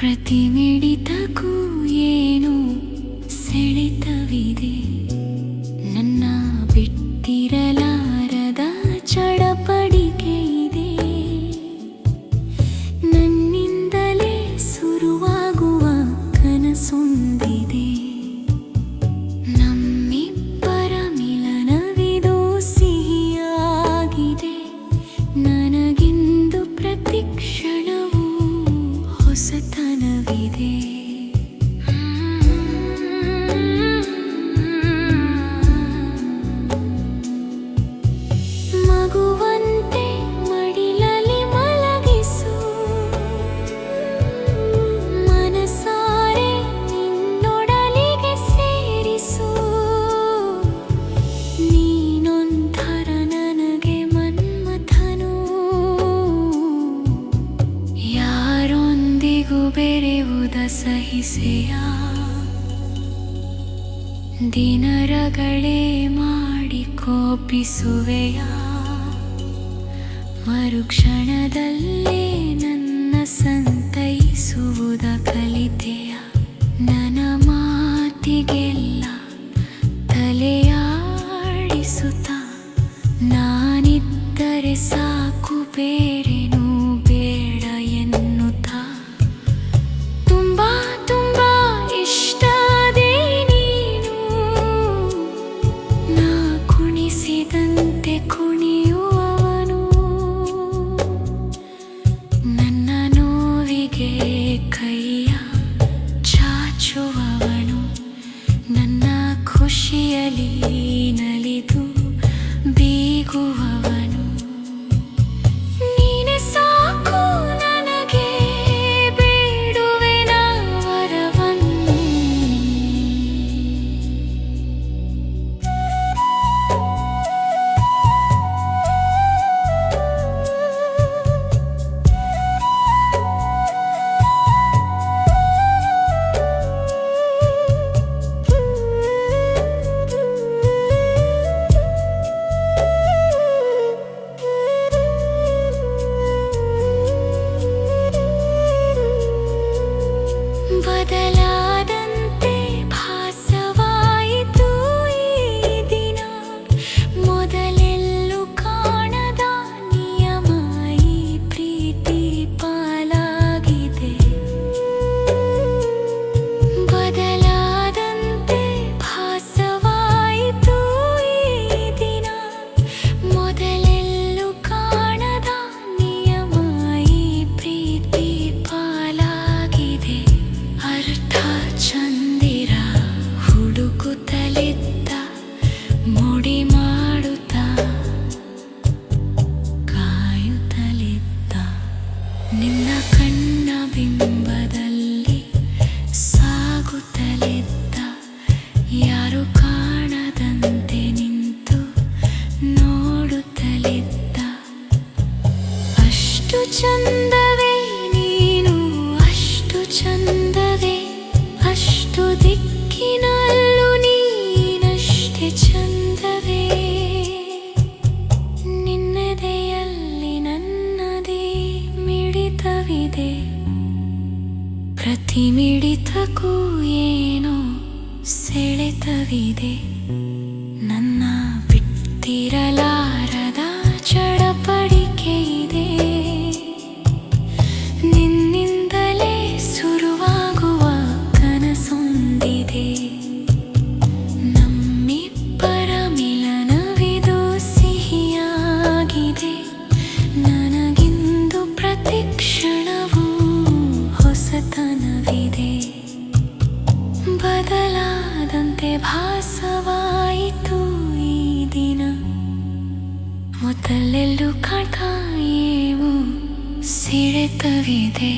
ಪ್ರತಿ ಮಿಡಿತಕ್ಕೂ ಏನು ಸೆಳೆತವಿದೆ? ನನ್ನ ಬಿಟ್ಟಿರಲಾರದ ಚಡಪಡಿಕೆ ಇದೆ ನನ್ನಿಂದಲೇ ಶುರುವಾಗುವ ಕನಸೊಂದಿದೆ ಸಹಿಸೆಯ ದಿನರಗಳೇ ಮಾಡಿ ಕೋಪಿಸುವೆಯ? ಮರುಕ್ಷಣದಲ್ಲೇ ನನ್ನ ಸಂತೈಸುವುದ ಕಲಿತೆಯ? ನನ್ನ ಮಾತಿಗೆಲ್ಲ ತಲೆಯಾಡಿಸುತ್ತ? ನಾನಿದ್ದರೆ ಸಾಕು ಬೇರೇನೂ ಸಾಗುತ್ತಲಿದ್ದ ಯಾರು ಕಾಣದಂತೆ ನಿಂತು ನೋಡುತ್ತಲಿದ್ದ. ಅಷ್ಟು ಚಂದವೇ ನೀನು ಅಷ್ಟು ಚಂದವೇ ಅಷ್ಟು ದಿಕ್ಕಿನಲ್ಲೂ ನೀನಷ್ಟೇ ಚಂದವೇ. ಪ್ರತಿ ಮಿಡಿತಕ್ಕೂ ಏನೋ ಸೆಳೆತವಿದೆ. ನನ್ನ ಬಿಟ್ಟಿರಲಾರದ ಮೊದಲೆಲ್ಲೂ ಕಾಣ್ತಾ ಏವು ಸಿಳೆತವಿದೆ